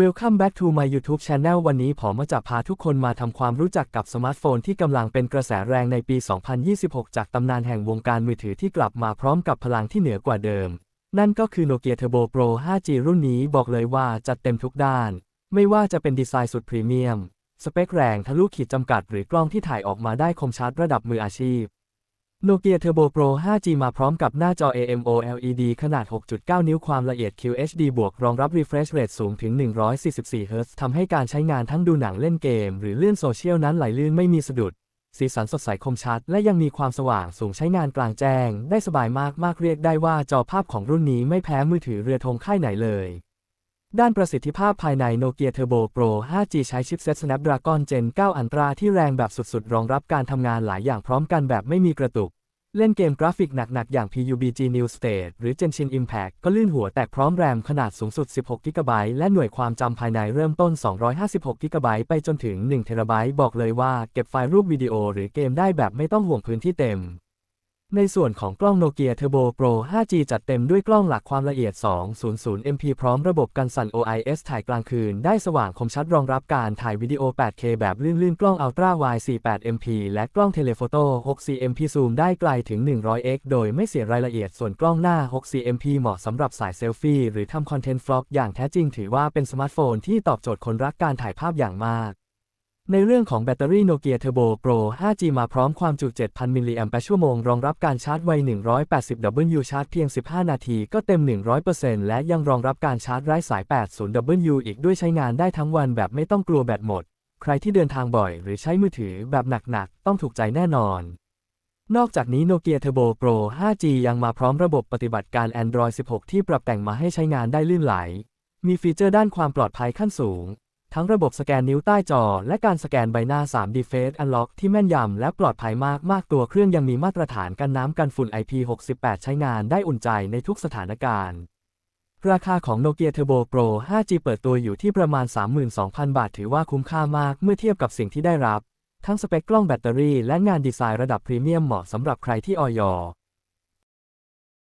Welcome back to my YouTube channel วันนี้ผมมาจะพาทุกคนมาทำความรู้จักกับสมาร์ทโฟนที่กำลังเป็นกระแสแรงในปี 2026 จากตำนานแห่งวงการมือถือที่กลับมาพร้อมกับพลังที่เหนือกว่าเดิม นั่นก็คือ Nokia Turbo Pro 5G รุ่นนี้บอกเลยว่าจัดเต็มทุกด้าน ไม่ว่าจะเป็นดีไซน์สุดพรีเมียม สเปคแรงทะลุขีดจำกัดหรือกล้องที่ถ่ายออกมาได้คมชัดระดับมืออาชีพ Nokia Turbo Pro 5G มาพร้อมกับหน้าจอ AMOLED ขนาด 6.9 นิ้วความละเอียด QHD บวกรองรับ refresh rate สูงถึง 144 Hz ทำให้การใช้งานทั้งดูหนังเล่นเกม หรือเลื่อนโซเชียลนั้นไหลลื่นไม่มีสะดุด สีสันสดใสคมชัด และยังมีความสว่างสูงใช้งานกลางแจ้ง ได้สบายมากมากเรียกได้ว่าจอภาพของรุ่นนี้ไม่แพ้มือถือเรือธงค่ายไหนเลย ด้านประสิทธิภาพภายใน Nokia Turbo Pro 5G ใช้ชิปเซ็ต Snapdragon Gen 9 Ultra ที่แรงแบบสุดๆ รองรับการทำงานหลายอย่างพร้อมกันแบบไม่มีกระตุก เล่นเกมกราฟิกหนักๆ อย่าง PUBG New State หรือ Genshin Impact ก็ลื่นหัวแตกพร้อมแรมขนาดสูงสุด 16 g b และหน่วยความจำภายในเริ่มต้น 256 g b ไปจนถึง 1 t b บอกเลยว่าเก็บไฟล์รูปวิดีโอหรือเกมได้แบบไม่ต้องห่วงพื้นที่เต็ม ในส่วนของกล้อง Nokia Turbo Pro 5G จัดเต็มด้วยกล้องหลักความละเอียด 200 MP พร้อมระบบกันสั่น OIS ถ่ายกลางคืน ได้สว่างคมชัดรองรับการถ่ายวิดีโอ 8K แบบลื่นๆ กล้อง Ultra Wide 48 MP และกล้อง Telephoto 64 MP ซูมได้ไกลถึง 100x โดยไม่เสียรายละเอียด ส่วนกล้องหน้า64 MP เหมาะสำหรับสายเซลฟี่หรือทำคอนเทนต์ฟล็อกอย่างแท้จริงถือว่าเป็นสมาร์ทโฟนที่ตอบโจทย์คนรักการถ่ายภาพอย่างมาก ในเรื่องของแบตเตอรี่ Nokia Turbo Pro 5G มาพร้อมความจุ 7,000 มิลลิแอมป์ชั่วโมง รองรับการชาร์จไว 180W ชาร์จเพียง 15 นาทีก็เต็ม 100%และยังรองรับการชาร์จไร้สาย 80W อีกด้วยใช้งานได้ทั้งวันแบบไม่ต้องกลัวแบตหมด ใครที่เดินทางบ่อยหรือใช้มือถือแบบหนักๆ ต้องถูกใจแน่นอน นอกจากนี้ Nokia Turbo Pro 5G ยังมาพร้อมระบบปฏิบัติการ Android 16 ที่ปรับแต่งมาให้ใช้งานได้ลื่นไหล มีฟีเจอร์ด้านความปลอดภัยขั้นสูง ทั้งระบบสแกนนิ้วใต้จอ และการสแกนใบหน้า 3D Face Unlock ที่แม่นยำและปลอดภัยมากมากตัวเครื่องยังมีมาตรฐานกันน้ำกันฝุ่น IP68 ใช้งานได้อุ่นใจในทุกสถานการณ์ ราคาของ Nokia Turbo Pro 5G เปิดตัวอยู่ที่ประมาณ 32,000 บาท ถือว่าคุ้มค่ามากเมื่อเทียบกับสิ่งที่ได้รับ ทั้งสเปคกล้องแบตเตอรี่และงานดีไซน์ระดับพรีเมียมเหมาะสำหรับใครที่ออยอ